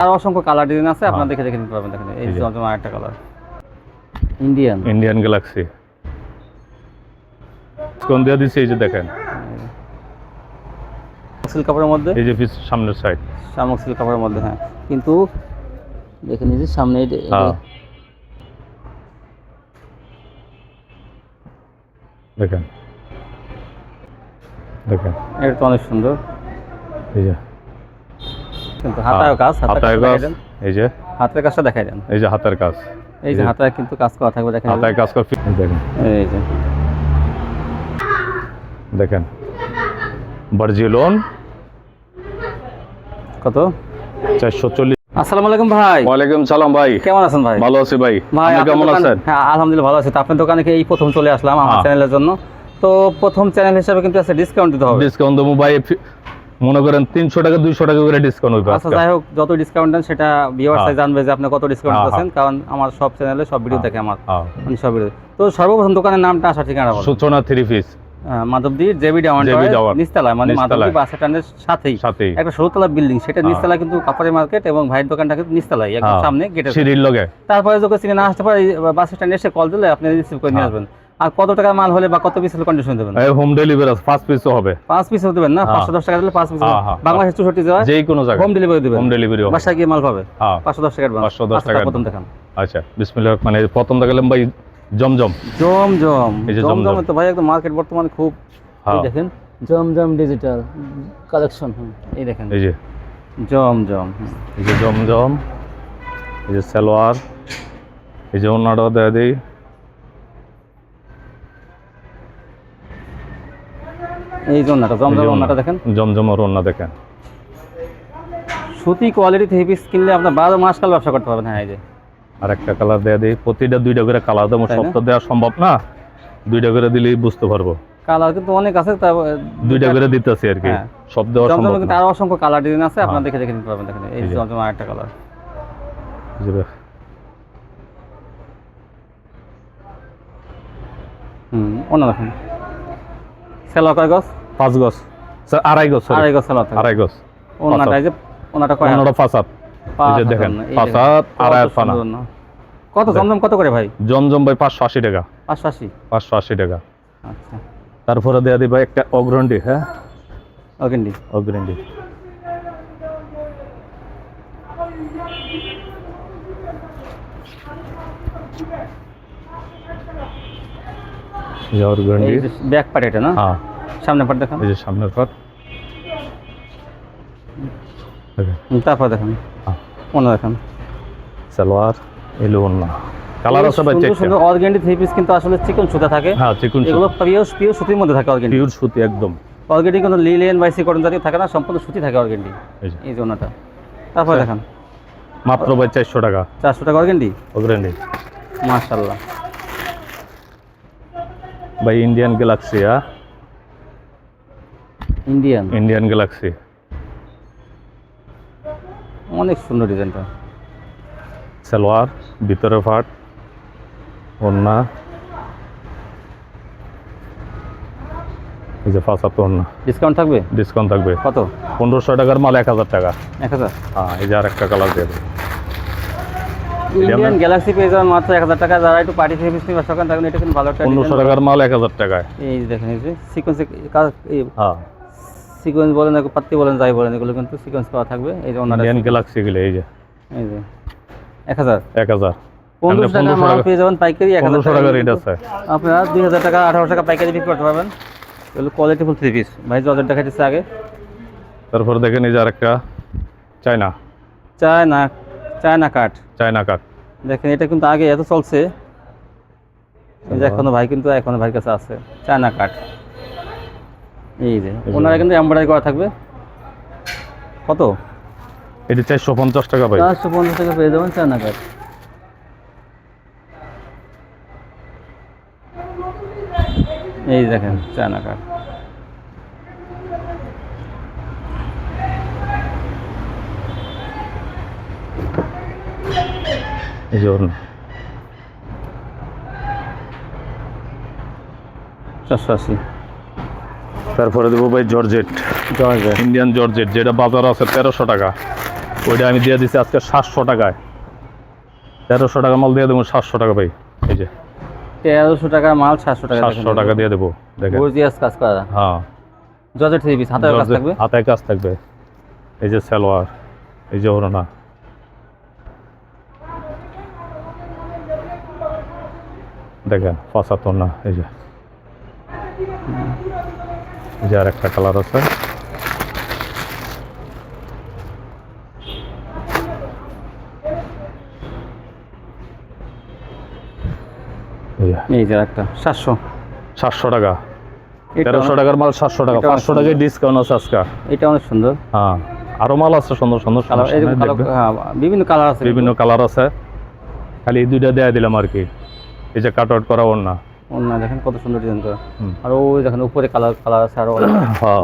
আর অসংখ্য colour design আছে আপনারা হ্যাঁ। দেখে দেখে নিতে পারবেন দেখেন এই। জমজম আরেকটা কালার ইন্ডিয়ান ইন্ডিয়ান গ্যালাক্সি কোন দিয়ে দিচ্ছে এই যে দেখেন। সিল্ক কাপড়ের মধ্যে? এই যে পিছ সামনের সাইড শামুক সিল্ক কাপড়ের মধ্যে হ্যাঁ। কিন্তু দেখে নিয়েছি সামনে হ্যাঁ। দেখেন। দেখেন। এটা তো অনেক সুন্দর। এই যে। কিন্তু হাতায় কাজ হাতায় কাজ এই যে। হাতের কাজটা দেখাই দেন। এই যে হাতের কাজ। এই যে হাতায় কিন্তু কাজ করা থাকবে দেখেন। হাতায় কাজ করে দেখেন। এই যে। দেখেন। বার্জিলন। কত? চারশো চল্লিশ। আসসালামু আলাইকুম ভাই। ওয়ালাইকুম সালাম ভাই। কেমন আছেন ভাই? ভালো আছি ভাই। ভাই কেমন আছেন? হ্যাঁ আলহামদুলিল্লাহ ভালো আছি। তো আপনার দোকানে কি এই প্রথম চলে আসলাম আমার হ্যাঁ। চ্যানেলের জন্য? তো প্রথম চ্যানেল হিসেবে কিন্তু আছে ডিসকাউন্ট দিতে হবে। ডিসকাউন্ট দেবো ভাই। মনে করেন তিনশো টাকা দুইশো টাকা করে ডিসকাউন্ট হবে আচ্ছা যাই হোক যত ডিসকাউন্ট দেন সেটা ভিউয়ার্স হ্যাঁ। জানবে যে আপনি কত ডিসকাউন্ট হ্যাঁ, দিচ্ছেন কারণ আমার সব চ্যানেলে সব ভিডিও হ্যাঁ। দেখে আমার হ্যাঁ। সব ভিডিও তো সর্বপ্রথম দোকানের নামটা আসা ঠিকানা সূচনা থ্রি পিস জেবি Tower। নিচতলায় মানে। মাধবদী বাস স্ট্যান্ডের সাথেই একটা ষোলতলা বিল্ডিং সেটা হ্যাঁ। নিচতলায় কিন্তু কাপড়ের মার্কেট এবং ভাইয়ের দোকানটা কিন্তু নিচতলায় একদম হ্যাঁ। সামনে গেটের সিঁড়ির লগে তারপরে যখন চিনে না আসতে পারে বাস স্ট্যান্ডে এসে কল দিলে আপনি রিসিভ করে নিয়ে হ্যাঁ। আসবেন আর কত টাকা মাল হলে বা কত পিসের কন্ডিশন দেবেন? হোম ডেলিভারি ফার্স্ট পিসও হবে। পাঁচ পিস দেবেন না? হ্যাঁ। পাঁচশো দশ টাকা দিলে পাঁচ পিস হ্যাঁ, হ্যাঁ, বাংলাদেশ চৌষট্টি জেলায় যেই কোনো জায়গায়। হোম ডেলিভারি দেবেন। হোম ডেলিভারি হবে। বাসায় গিয়ে মাল পাবে হ্যাঁ। পাঁচশো দশ টাকা advance। 510 আচ্ছা, টাকা প্রথম দেখান। আচ্ছা বিসমিল্লাহ মানে প্রথম দেখালাম ভাই জমজম। জম জম এই যে জম জমজম। জম তো ভাই একদম মার্কেট বর্তমানে খুব হ্যাঁ। দেখেন। জম জম ডিজিটাল কালেকশন এই দেখেন। এই যে। জম জম এই যে জমজম এই যে সালোয়ার এই যে অন্যটাও দেয় দিই। এই জন্যটা জম এই ওন্নাটা দেখেন। জমজমের অন্য দেখেন। সুতি কোয়ালিটি থ্রি পিস কিনলে আপনার বারো মাস কাল ব্যবসা করতে পারবেন হ্যাঁ এই যে। আর একটা কালার দেয়া দিই প্রতিটা দুইটা করে কালার দেবো তাই না? সব তো দেওয়া সম্ভব না? দুইটা করে দিলেই বুঝতে পারব। কালার কিন্তু অনেক আছে দুইটা করে দিতেছি আর কি। হ্যাঁ। সব দেওয়া সম্ভব কিন্তু আরও অসংখ্য কালার ডিজাইন আছে আপনারা হ্যাঁ। দেখে দেখে নিতে পারবেন দেখেন এই। জমজম আরেকটা কালার এই হুম অন্য দেখুন। সেলো কয় গছ পাঁচ গজ। স্যার আড়াই গজ আড়াই গছ সেলো আড়াই গজ। ওনাটা যে ওনাটা কয় ওনাটা হাত? এই দেখেন দেখেন। আড়াই হাত না? কত জমজম কত করে ভাই? জমজম ভাই পাঁচশো আশি টাকা। পাঁচশো আশি? পাঁচশো আশি টাকা। আচ্ছা। তারপরে দেওয়া দিবা একটা অগ্রন্ডি হ্যাঁ? অগ্রন্ডি। অগ্রন্ডি। এই যে ব্যাক পার্ট এটা না? হ্যাঁ। সামনে পার্ট দেখেন। এই যে সামনের হুম, তারপর দেখেন। হ্যাঁ। দেখেন। সালোয়ার এলো অন্য। কালার আছে ভাই সুন্দর অর্গেন্ডি থ্রি পিস কিন্তু আসলে চিকন সুতা থাকে। হ্যাঁ চিকুন এগুলো পিওর পিওর সুতির মধ্যে থাকে অর্গেন্ডি পিওর সুতি একদম। অর্গেন্ডি কোনো লিলেন বা সিকটন জাতীয় থাকে না সম্পূর্ণ সুতি থাকে অর্গেন্ডি এই যে। জন্যটা তারপর আচ্ছা। দেখেন। মাত্র ভাই চারশো টাকা। চারশো টাকা অর্গেন্ডি অগ্রন্ডি মাশাল্লাহ ভাই ইন্ডিয়ান গ্যালাক্সি হ্যাঁ ইন্ডিয়ান ইন্ডিয়ান গ্যালাক্সি অনেক সুন্দর ডিজাইনটা। সালোয়ার ভিতরে ফাট ওড়না। এই যে পাঁচ হাত ওড়না। ডিসকাউন্ট থাকবে? ডিসকাউন্ট থাকবে। কত? পনেরোশো টাকার মাল এক হাজার টাকা। এক হাজার? হ্যাঁ এই যে আর একটা কালার দিয়ে ইন্ডিয়ান গ্যালাক্সি পেয়ে যাবেন মাত্র এক হাজার টাকা। যারা একটু পার্টি থেকে বিস্তি ব্যবসা করেন তখন এটা কিন্তু ভালো একটা পনেরোশো টাকার মাল এক হাজার টাকায়। এই দেখেন এই যে সিকোয়েন্স হ্যাঁ। সিকোয়েন্স বলেন পাত্তি বলেন যাই বলেন এগুলো কিন্তু সিকোয়েন্স করা থাকবে। এই যে ইন্ডিয়ান গ্যালাক্সি গেলে এই যে। এই যে এক হাজার। এক হাজার। পনেরোশো টাকা মাল পেয়ে যাবেন পাইকারি এক হাজার টাকা। রেট আছে। আপনারা দুই হাজার টাকা আঠারোশো টাকা পাইকারি বিক্রি করতে পারবেন। এগুলো কোয়ালিটি ফুল থ্রি পিস ভাই জর্জেট দেখাইতেছে আগে। তারপরে দেখেন এই যে আরেকটা চায়না। চায় না চায় না কাঠ। চায়না কাঠ। দেখেন এটা কিন্তু আগে এত চলছে। যে এখনও ভাই কিন্তু এখনও ভাইয়ের কাছে আছে। চায় না কাঠ। এই যে ওনারা কিন্তু এমব্রয়ডারি করা থাকবে। কত? এটা চারশো পঞ্চাশ টাকা ভাই। চারশো পঞ্চাশ টাকা পেয়ে যাবেন চায়না কাঠ। এই দেখেন চায়না কাঠ। এই যে চারশো আশি। তারপরে দেবো ভাই জর্জেট। জর্জেট। ইন্ডিয়ান জর্জেট যেটা বাজার আছে তেরোশো টাকা। ওইটা আমি দিয়ে দিচ্ছি আজকে সাতশো টাকায়। তেরোশো টাকা মাল দিয়ে দেবো সাতশো টাকা ভাই। এই যে। তেরোশো টাকার মাল সাতশো টাকা সাতশো টাকা দিয়ে দেবো দেখেন। গর্জিয়াস কাজ করা। হ্যাঁ। জর্জেট থ্রি পিস হাতের কাজ থাকবে? হাতায় কাজ থাকবে। এই যে সালোয়ার এই যে ওড়না। দেখেন পঁচাত্তর না এই যে। আর একটা কালার আছে। এই যে। একটা সাতশো। সাতশো টাকা। তেরোশো টাকার মাল সাতশো টাকা। পাঁচশো টাকায় ডিসকাউন্ট আছে আজকে। এটা অনেক সুন্দর। হ্যাঁ আরও মাল আছে সুন্দর সুন্দর। হ্যাঁ, বিভিন্ন কালার আছে। বিভিন্ন কালার আছে। খালি এই দুইটা দেয়া দিলাম আর কি। এই যে কাট আউট করা ওর না অন্য দেখেন কত সুন্দর ডিজাইন করা। আর ওই দেখেন উপরে কালার কালার আছে আরও। হ্যাঁ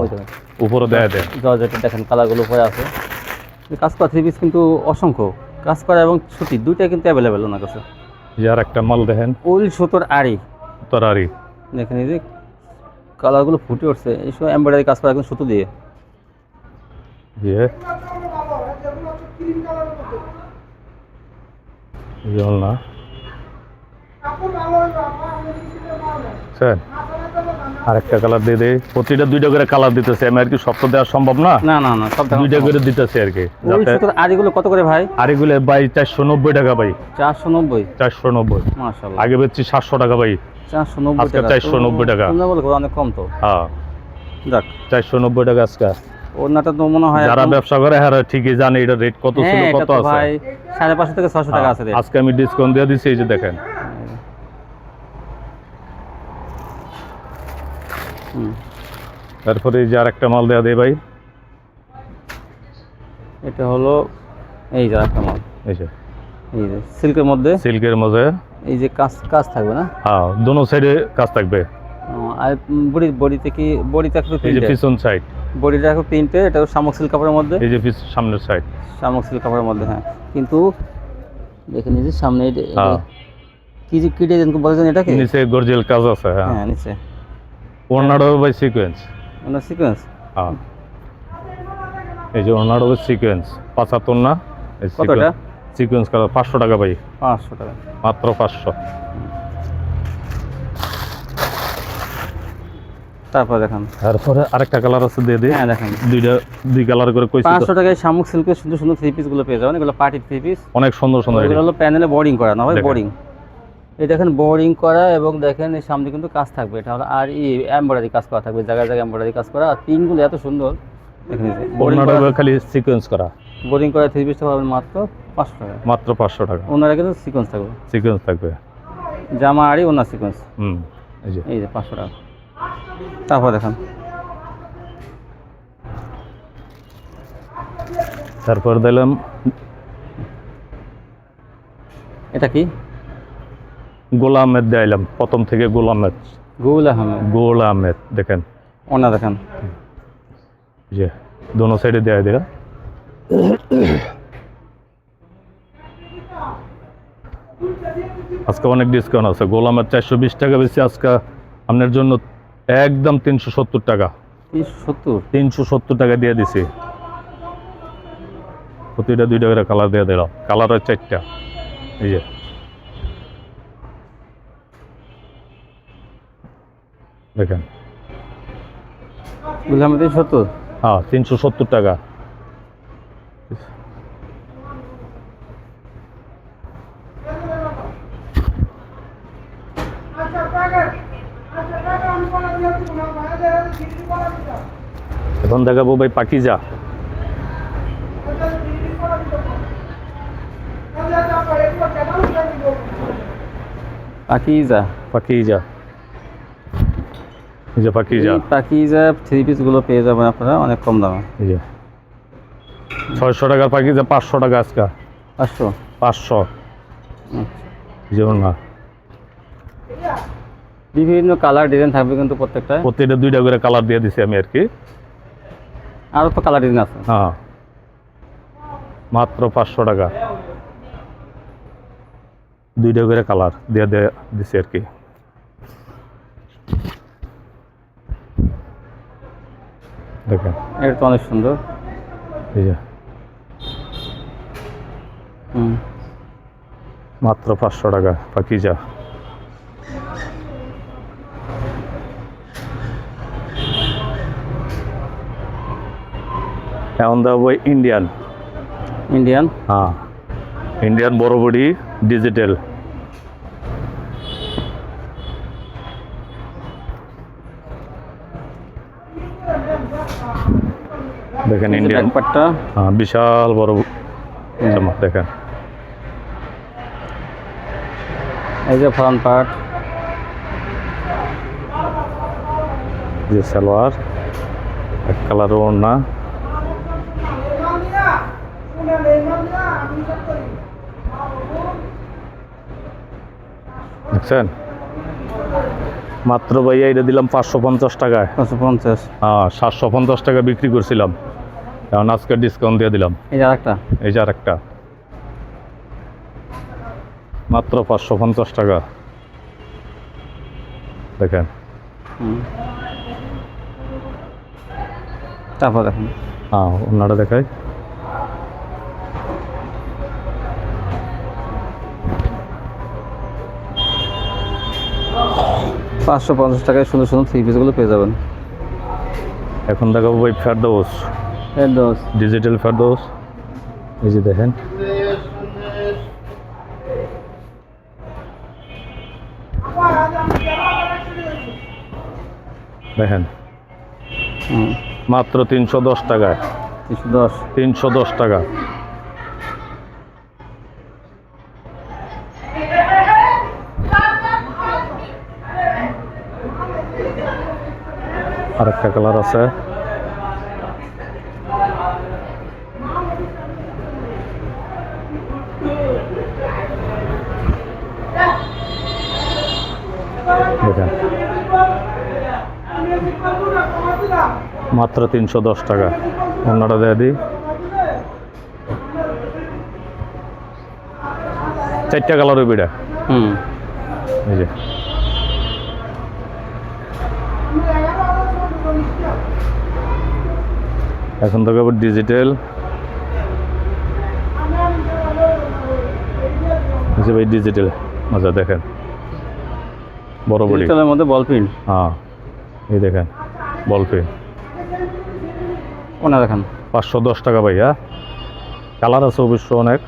উপরে দেয়া দেয়। জর্জেটের দেখেন কালারগুলো উপরে আছে। কাজ করা থ্রি পিস কিন্তু অসংখ্য। কাজ করা এবং ছুটি দুইটাই কিন্তু অ্যাভেলেবেল ওনার কাছে। যে আর একটা মাল দেখেন। উল সুতোর আড়ি। তরারি দেখেন এই যে কালারগুলো ফুটে উঠছে। এইসব এমব্রয়ডারি কাজ করা কিন্তু সুতো দিয়ে। ওড়না। স্যার আরেকটা কালার দিয়ে দেয় প্রতিটা দুইটা করে কালার দিতেছে আমি আর কি সব তো দেওয়া সম্ভব না? না না না সব দুইটা করে দিতেছে আর কি কত করে ভাই? বাই চারশো নব্বই টাকা ভাই। চারশো নব্বই? চারশো নব্বই। আগে বেচছি সাতশো টাকা ভাই। চারশো নব্বই টাকা। 490 টাকা। অনেক কম তো। হ্যাঁ। যাক। চারশো নব্বই টাকা আজকে। ওনাটা তো মনে হয় যারা ব্যবসা করে হ্যাঁ ঠিকই জানে এটা রেট কত ছিল হ্যাঁ, কত আছে। ভাই সাড়ে পাঁচশো থেকে ছশো টাকা হ্যাঁ, আছে আজকে আমি ডিসকাউন্ট দিয়ে দিচ্ছি এই যে দেখেন। তারপরে এই যে আর একটা মাল দেওয়া দেয় ভাই। এটা হলো এই যে একটা মাল। এই যে। এই যে সিল্কের মধ্যে? সিল্কের মধ্যে। এই যে কাজ কাজ থাকবে না? হ্যাঁ দোনো সাইডে কাজ থাকবে। আর বডি বডিতে কি বডিতে একটু এই যে পিছন সাইড বডিটা একটু প্রিন্টে এটা শামুক সিল্ক কাপড়ের মধ্যে? এই যে সামনের সাইড শামুক সিল্ক কাপড়ের মধ্যে হ্যাঁ। কিন্তু দেখে নিয়েছি সামনে হ্যাঁ। কি যে কি ডিজাইন বলেছেন এটাকে? নিচে গর্জেল কাজ আছে হ্যাঁ। হ্যাঁ নিচে। ওনারও ভাই সিকোয়েন্স ওনার সিকোয়েন্স হ্যাঁ এই যে সিকোয়েন্স পাঁচাত্তর না সিকোয়েন্স করা পাঁচশো টাকা ভাই পাঁচশো টাকা। মাত্র পাঁচশো। তারপর দেখেন। তারপরে আরেকটা কালার আছে দিয়ে দিই। হ্যাঁ দেখেন। দুইটা দুই কালার করে কইছি তো। পাঁচশো টাকায় শামুক সিল্কের সুন্দর সুন্দর থ্রি পিসগুলো পেয়ে যাবেন। এগুলো পার্টি থ্রি পিস অনেক সুন্দর সুন্দর এগুলো হলো প্যানেলে বোর্ডিং করা না ভাই দেখেন। বোর্ডিং এই দেখেন বোরিং করা এবং দেখেন এই সামনে কিন্তু কাজ থাকবে। এটা হলো আর ই এমব্রয়ডারি কাজ করা থাকবে জায়গায় জায়গায় এমব্রয়ডারি কাজ করা। আর পিনগুলো এত সুন্দর। খালি সিকোয়েন্স করা। বোরিং করা থ্রি পিসটা পাবেন মাত্র পাঁচশো টাকা। মাত্র পাঁচশো টাকা। ওনারা কিন্তু সিকোয়েন্স থাকবে। সিকোয়েন্স থাকবে। জামা আড়ি ওনার সিকোয়েন্স হুম এই যে। এই যে পাঁচশো টাকা। তারপর দেখেন। তারপর দিলাম। এটা কি? গোল আহমেদ দিলাম প্রথম থেকে গোল আহমেদ গুল আহমেদ গোল আহমেদ দেখেন। ওনা দেখেন। যে দোনো সাইডে দেওয়া দিলাম আজকে অনেক ডিসকাউন্ট আছে। গোল আহমেদ চারশো বিশ টাকা বেশি আজকে। আপনার জন্য একদম তিনশো সত্তর টাকা। তিনশো সত্তর? তিনশো সত্তর টাকা দিয়ে দিছি। প্রতিটা দুইটা করে কালার দিয়ে দিলাম কালার হয় চারটা এই যে। দেখেন। আহমেদ তিনশো সত্তর? হ্যাঁ তিনশো সত্তর টাকা। এখন দেখাবো ভাই পাকিজা। পাকিজা? পাকিজা। এই যে পাকিজা পাকিজা থ্রি পিসগুলো পেয়ে যাবেন আপনারা অনেক কম দামে। এই যে। ছয়শো টাকার পাকিজা পাঁচশো টাকা আজকে। পাঁচশো? পাঁচশো। যেমন না। বিভিন্ন কালার ডিজাইন থাকবে কিন্তু প্রত্যেকটা। প্রতিটা দুইটা করে কালার দিয়ে দিছি আমি আর কি। আরও তো কালার ডিজাইন আছে। হ্যাঁ। মাত্র পাঁচশো টাকা। দুইটা করে কালার দিয়ে দিয়ে দিছি আর কি। দেখেন। এটা তো অনেক সুন্দর। এই যে। মাত্র পাঁচশো টাকা পাকিজা এখন দেবো ইন্ডিয়ান ইন্ডিয়ান হ্যাঁ। ইন্ডিয়ান বড় বডি ডিজিটাল দেখেন ইন্ডিয়ান ব্যাকপার্টটা হ্যাঁ বিশাল বড় জামা দেখেন। এই যে ফ্রন্ট পার্ট। যে সালোয়ার এক কালার ওড়না। দেখছেন? মাত্র ভাইয়া এটা দিলাম পাঁচশো পঞ্চাশ টাকায়। পাঁচশো পঞ্চাশ। হ্যাঁ সাতশো পঞ্চাশ টাকা বিক্রি করছিলাম। এখন আজকে ডিসকাউন্ট দিয়ে দিলাম। এই যে আরেকটা। এই যে আরেকটা। মাত্র পাঁচশো পঞ্চাশ টাকা। দেখেন। তারপর দেখুন। হ্যাঁ ওনাটা দেখাই। পাঁচশো পঞ্চাশ টাকায় সুন্দর সুন্দর থ্রি পিসগুলো পেয়ে যাবেন। এখন দেখাবো ভাই ফেরদৌস। এর দোষ ডিজিটাল ফেরদৌস। এই যে দেখেন। দেখেন। মাত্র তিনশো দশ টাকায়। তিনশো দশ। তিনশো দশ টাকা। আরেকটা কালার আছে। মাত্র তিনশো দশ টাকা। অন্যটা দিয়ে দিই। চারটা কালার ওই বিড়া হুম। এই যে। এখন তো আবার ডিজিটাল যে ভাই ডিজিটাল মজা দেখেন। বড় বড় ডিজিটালের মধ্যে বল পেন হ্যাঁ এই দেখেন বল পেন ওনা দেখেন। পাঁচশো দশ টাকা ভাইয়া। কালার আছে অবশ্য অনেক।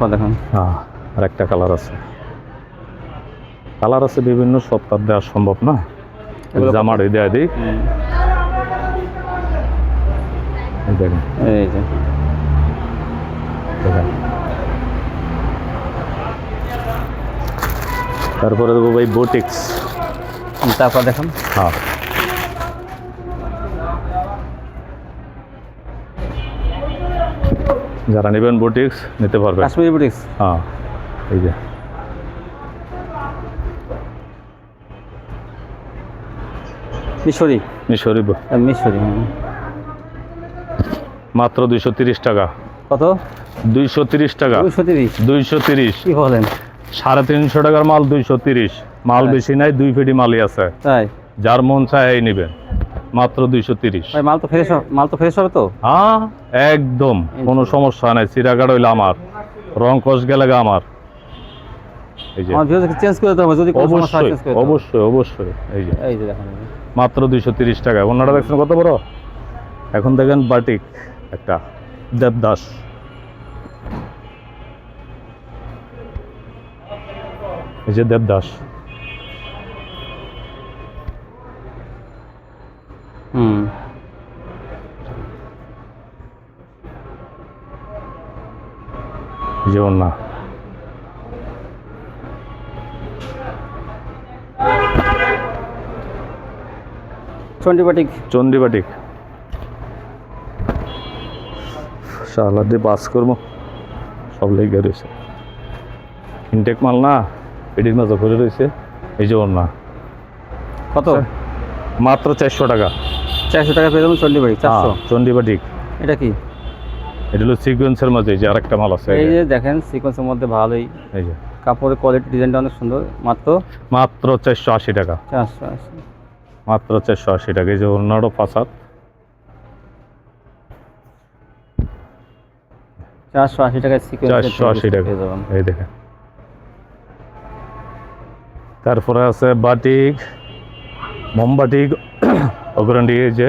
তারপর দেখুন। হ্যাঁ আর একটা কালার আছে। কালার আছে বিভিন্ন সব তার দেওয়া সম্ভব না? জামার দেয়া দিই। দেখেন। এই যে। দেখেন। তারপরে দেবো ভাই বোটিক্স তারপর দেখুন। হ্যাঁ। যারা নেবেন বুটিক্স নিতে পারবেন। কাশ্মীরি বুটিক্স হ্যাঁ এই যে। মিশরি? মিশরি মিশরি মাত্র দুইশো তিরিশ টাকা। কত? দুইশো তিরিশ টাকা। দুইশো তিরিশ? দুইশো তিরিশ। কি বলেন? সাড়ে তিনশো টাকার মাল দুইশো তিরিশ। মাল হ্যাঁ। বেশি নাই দুই ফেটি মালই আছে। তাই? যার মন চায় এই নেবেন। মাত্র দুইশো তিরিশ। মাল তো ফ্রেশ মাল তো ফ্রেশ হবে তো? হ্যাঁ একদম। কোনো সমস্যা নাই চিরাগাড় হইলে আমার। রং কষ গেলে আমার। এই যে। চেঞ্জ করে দিতে হবে যদি অবশ্যই। অবশ্যই অবশ্যই। এই যে। এই যে দেখেন মাত্র দুইশো তিরিশ টাকা অন্যটা দেখছেন কত বড়? এখন দেখেন বাটিক একটা দেবদাস। এই যে দেবদাস। এই যে অন্য টোয়েন্টি বাটিক। চন্ডী বাটিক। শালা দিয়ে বাস করব। সব লেগে রয়েছে। ইনটেক মাল না পেটির মাঝে ভরে রয়েছে। এই যে অন্য কত? মাত্র চারশো টাকা। চারশো টাকা পেয়ে যাবেন চন্ডিবাড়ি চারশো। চন্ডিবাটিক এটা কি? এটা হলো সিকোয়েন্সের মধ্যে যে আরেকটা মাল আছে এই যে। দেখেন সিকোয়েন্সের মধ্যে ভালোই। এই যে। কাপড়ের কোয়ালিটি ডিজাইনটা অনেক সুন্দর মাত্র? মাত্র চারশো আশি টাকা। চারশো আশি। মাত্র চারশো আশি টাকা এই যে অন্যান্য ফাসাদ। চারশো আশি সিকোয়েন্স চারশো আশি টাকা। এই দেখেন। তারপরে আছে বাটিক মোমবাটিক অগ্রান্ডি এই যে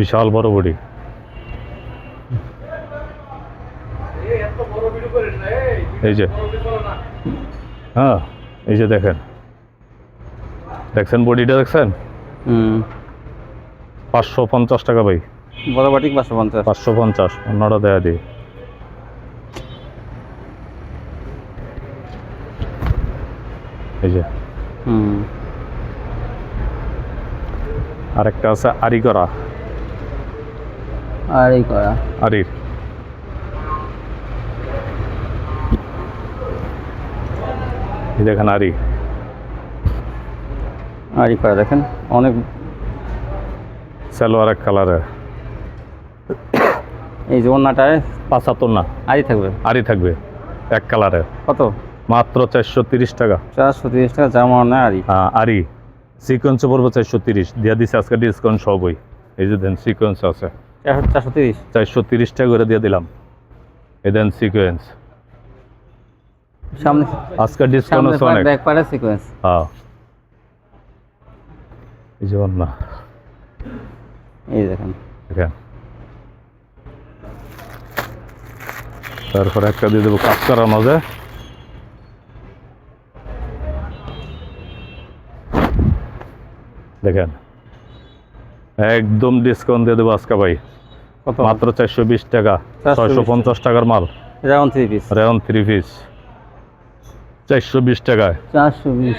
বিশাল বড় বড়ি। এই যে। হ্যাঁ এই যে দেখেন। দেখছেন বডিটা দেখছেন? পাঁচশো পঞ্চাশ টাকা ভাই। বড় বাটিক পাঁচশো পঞ্চাশ। পাঁচশো পঞ্চাশ অন্যটা দেয়া দিই এই যে। আরেকটা আছে আরি করা। আর করা। আরির দেখেন আরি। আর করা দেখেন অনেক সালোয়ার এক কালারের এই যে ওনাটায় পাঁচাত্তর না আরই থাকবে? আরি থাকবে এক কালারের কত? মাত্র চারশো তিরিশ টাকা। চারশো তিরিশ টাকা জামা নেয় আরই হ্যাঁ আরি। সিকোয়েন্সে পড়ব চারশো তিরিশ। দিয়া দিছে আজকে ডিসকাউন্ট সবই। এই যে দেন সিকোয়েন্স আছে। চারশো চারশো তিরিশ? চারশো তিরিশ টাকা করে দিয়ে দিলাম। এই দেন সিকোয়েন্স সামনে। আজকে ডিসকাউন্ট সামনে আছে অনেক ব্যাক পারে সিকোয়েন্স হ্যাঁ। এই যে না এই দেখেন। দেখেন। তারপরে একটা দিয়ে দেবো কাজ করার মাঝে। দেখেন। একদম ডিসকাউন্ট দিয়ে দেবো আজকে ভাই। মাত্র চারশো বিশ টাকা ছয়শো পঞ্চাশ টাকার মাল। Round three piece rayon three piece চারশো বিশ টাকায়। চারশো বিশ।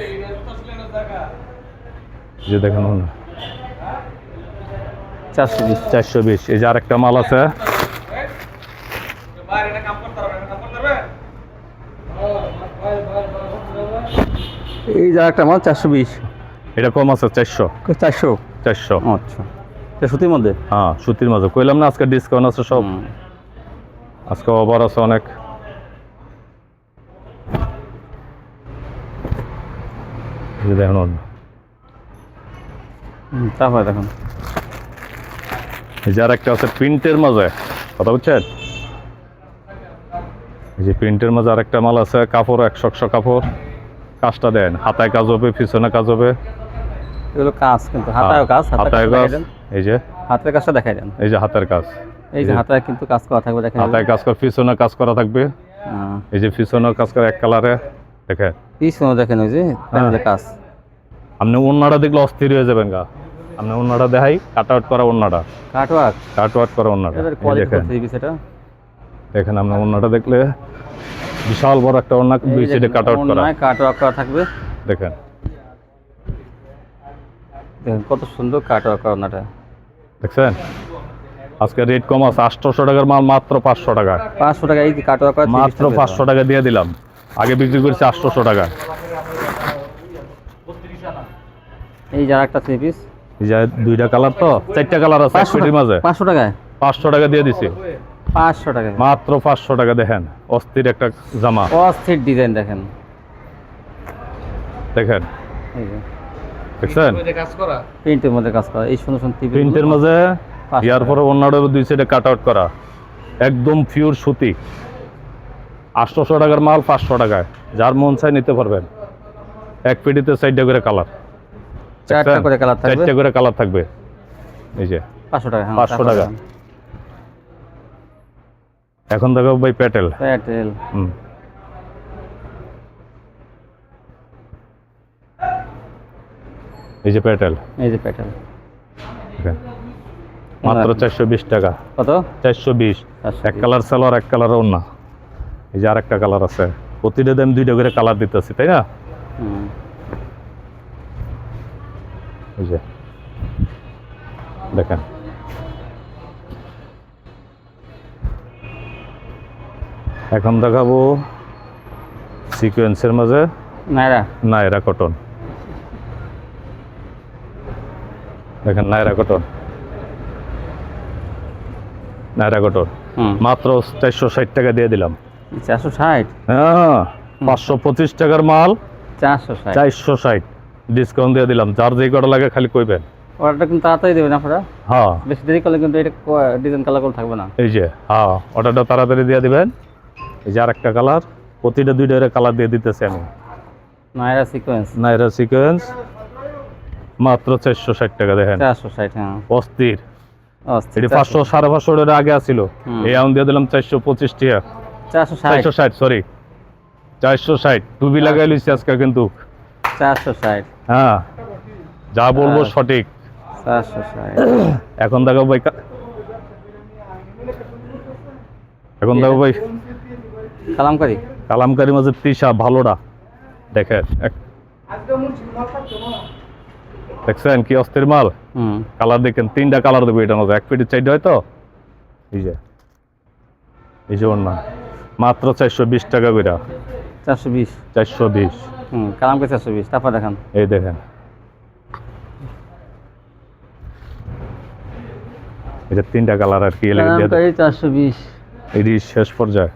যে দেখেন না চারশো বিশ। চারশো বিশ। এই যে আরেকটা মাল আছে। এই যে একটা মাল চারশো বিশ। এটা কম আছে চারশো। চারশো? চারশো। আচ্ছা। সুতির মধ্যে? হ্যাঁ সুতির মাঝে কইলাম না আজকে ডিসকাউন্ট আছে সব। আজকে অফার আছে অনেক। দেখুন হুম, তারপরে দেখুন। এই যে আরেকটা আছে প্রিন্টের মাঝে কথা বুঝছেন? এই যে প্রিন্টের মাঝে আরেকটা মাল আছে কাপড় একশো একশো কাপড়। কাজটা দেন হাতায় কাজ হবে পিছনে কাজ হবে। এগুলো কাজ কিন্তু হাতায় কাজ হাতায় কাজ এই যে। হাতের কাজটা দেখাই দেন। এই যে হাতের কাজ। এই যে হাতায় কিন্তু কাজ করা থাকবে দেখেন হাতায় কাজ করা পিছনে কাজ করা থাকবে। হ্যাঁ। এই যে পিছনে কাজ করা এক কালারে। দেখে। পিছনে দেখেন ওই যে প্যানেলের কাজ। আপনি দেখলে অস্থির হয়ে যাবেন গা। আপনি দেখাই কাট আউট করা কাট আউট করা দেখেন। দেখেন আপনি দেখলে বিশাল বড় একটা দুই সাইডে কাট আউট করা। কাটওয়ার্ক করা থাকবে। দেখেন। দেখেন কত সুন্দর কাটওয়ার্ক করা ওনাটা দেখছেন? আজকে রেট কম আছে আটশোশো টাকার মাল মাত্র পাঁচশো টাকা। পাঁচশো টাকা এই করা মাত্র পাঁচশো টাকা দিয়ে দিলাম। আগে বিক্রি করেছি আটশোশো টাকা। এই যার একটা থ্রি পিস এই যে দুইটা কালার তো চারটা কালার আছে মাঝে। পাঁচশো টাকায়? পাঁচশো টাকা দিয়ে দিছি। পাঁচশো টাকায়। মাত্র পাঁচশো টাকা দেখেন অস্থির একটা জামা। অস্থির ডিজাইন দেখেন। দেখেন। এই যে। দেখছেন? প্রিন্টের মধ্যে কাজ করা? এই সুন্দর সুন্দর প্রিন্টের মাঝে পাঁচশো ইয়ার পরে অন্যটার দুই সাইডে কাট আউট করা। একদম পিওর সুতি। আটশোশো টাকার মাল পাঁচশো টাকায়। যার মন চাই নিতে পারবেন। এক পেটিতে চারটা করে কালার। চারটা করে কালার থাকবে? চারটা করে কালার থাকবে। এই যে পাঁচশো টাকা হ্যাঁ 500 টাকা। এখন দেখো ভাই প্যাটেল। প্যাটেল। হুম। এই যে প্যাটেল। এই যে প্যাটেল। মাত্র চারশো বিশ টাকা। কত? চারশো বিশ। 420 এক কালার সালোয়ার এক কালার অন্য এই যে আরেকটা কালার আছে। প্রতিটা দাম দুইটা করে কালার দিতেছি তাই না? এই যে। দেখেন। এখন দেখাবো সিকোয়েন্সের মাঝে নাইরা নায়রা কটন দেখেন নায়রা কটন নায়রা কটন মাত্র চারশো ষাট টাকা দিয়ে দিলাম। চারশো ষাট। হ্যাঁ পাঁচশো পঁচিশ টাকার মাল চারশো ষাট। চারশো ষাট। ডিসকাউন্ট দিয়ে দিলাম। যার যে কটা লাগে খালি কইবেন। অর্ডারটা কিন্তু তাড়াতাড়ি দেবেন আপনারা। হ্যাঁ। বেশি দেরি করলে কিন্তু এটা ডিজাইন কালার করে থাকবে না। এই যে হ্যাঁ অর্ডারটা তাড়াতাড়ি দিয়ে দিবেন। এই যে আরেকটা কালার প্রতিটা দুইটা কালার দিয়ে দিতেছি আমি। নায়রা সিকোয়েন্স নাইরা সিকোয়েন্স মাত্র চারশো ষাট টাকা দেখেন। চারশো ষাট হ্যাঁ। অস্থির। এটি পাঁচশো সাড়ে পাঁচশো আগে আসছিল। এই দিয়ে দিলাম চারশো পঁচিশ টাকা। চারশো ষাট। সরি চারশো ষাট। টুবি লাগাই লিছি আজকে কিন্তু। চারশো ষাট। হ্যাঁ। যা বলব হ্যাঁ। সঠিক। চারশো ষাট। এখন দেখো ভাই এখন দেখো ভাই কালামকারি। কালামকারি মাঝে তৃষা ভালোটা। এক- দেখছেন কি অস্থির মাল? হুম। কালার দেখেন তিনটা কালার দেবো মধ্যে এক পেটি চাইটা হয় তো? এই যে। এই যে ওর না মাত্র চারশো বিশ টাকা করে চারশো বিশ? চারশো বিশ। হুম কালামকারি চারশো বিশ? তারপর দেখান। এই দেখেন। এটা তিনটা কালার আর কি চারশো বিশ। এটি শেষ পর্যায়ে।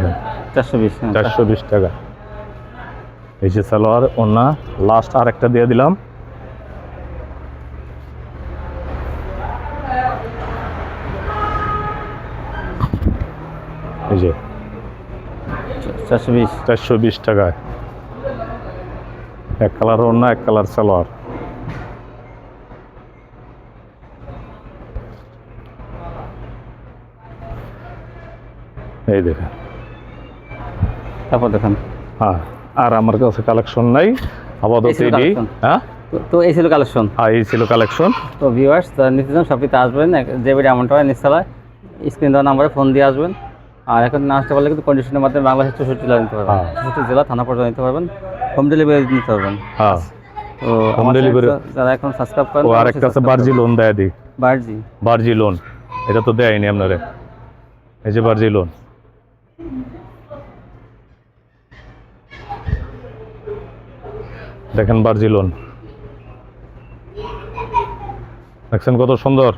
হ্যাঁ চারশো বিশ। টাকা। এই যে সালোয়ার ওনা লাস্ট আর একটা দিয়ে দিলাম। এই যে। চারশো বিশ। চারশো বিশ টাকায়। এক কালার ওনা এক কালার সালোয়ার। এই দেখেন। তারপর দেখান। হ্যাঁ আর আমার কাছে কালেকশন নাই। আপাতত এটি। হ্যাঁ? তো- এই ছিল কালেকশন। হ্যাঁ এই ছিল কালেকশন। তো ভিউয়ার্স নিতে চান সবকিছু আসবেন। যে বেডে এমনটা হয় নিচতলায় স্ক্রিন দেওয়া নাম্বারে ফোন দিয়ে আসবেন। আর এখন না আসতে পারলে কিন্তু কন্ডিশনের মাধ্যমে বাংলাদেশের চৌষট্টি জেলা নিতে পারবেন। হ্যাঁ। চৌষট্টি জেলা থানা পর্যন্ত নিতে পারবেন। হোম ডেলিভারি নিতে পারবেন। হ্যাঁ। তো Home আমার যারা এখন সাবস্ক্রাইব করেন ও আরেকটা আছে বার্জি লোন দেয় বার্জি। বার্জি লোন এটা তো দেয়নি আপনারে। এই যে বার্জি লোন দেখেন বার্জি লোন দেখছেন কত সুন্দর?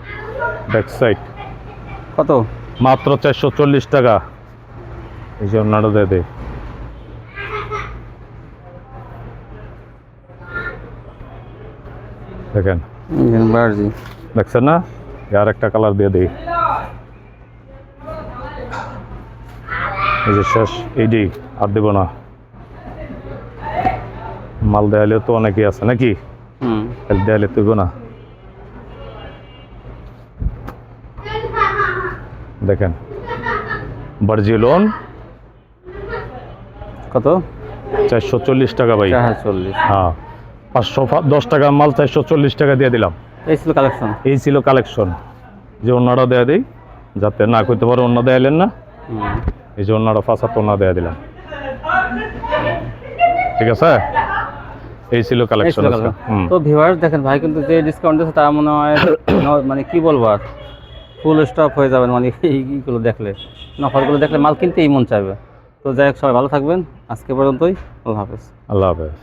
ব্যাক সাইড কত? মাত্র চারশো চল্লিশ টাকা। এই যে অন্যটা দিয়ে দেয় দেখেন। দেখছেন না? আর একটা কালার দিয়ে দিই। এই যে শেষ এইডি আর দেবো না। মাল দেয়ালে তো অনেকেই আছে নাকি? হুম। দেয়ালে তুইব না। দেখেন। বার্জি লোন কত? চারশো চল্লিশ টাকা ভাই। চল্লিশ। হ্যাঁ। পাঁচশো দশ টাকা মাল চারশো চল্লিশ টাকা দিয়ে দিলাম। এই ছিল কালেকশন। এই ছিল কালেকশন। যে অন্যটা দেয়া দিই যাতে না করতে পারো অন্য দেয়ালেন না। এই যে অন্যটা ফাঁসা তোনা দেয়া দিলাম। ঠিক আছে? এই ছিল কালেকশন তো ভিউয়ার্স দেখেন ভাই কিন্তু যে ডিসকাউন্ট দিচ্ছে তার মনে হয় মানে কি বলব আর? ফুল স্টপ হয়ে যাবেন মানে এইগুলো দেখলে। নফরগুলো দেখলে মাল কিনতেই মন চাইবে। তো যাই হোক, সবাই ভালো থাকবেন। আজকে পর্যন্তই। আল্লাহ হাফেজ। আল্লাহ হাফেজ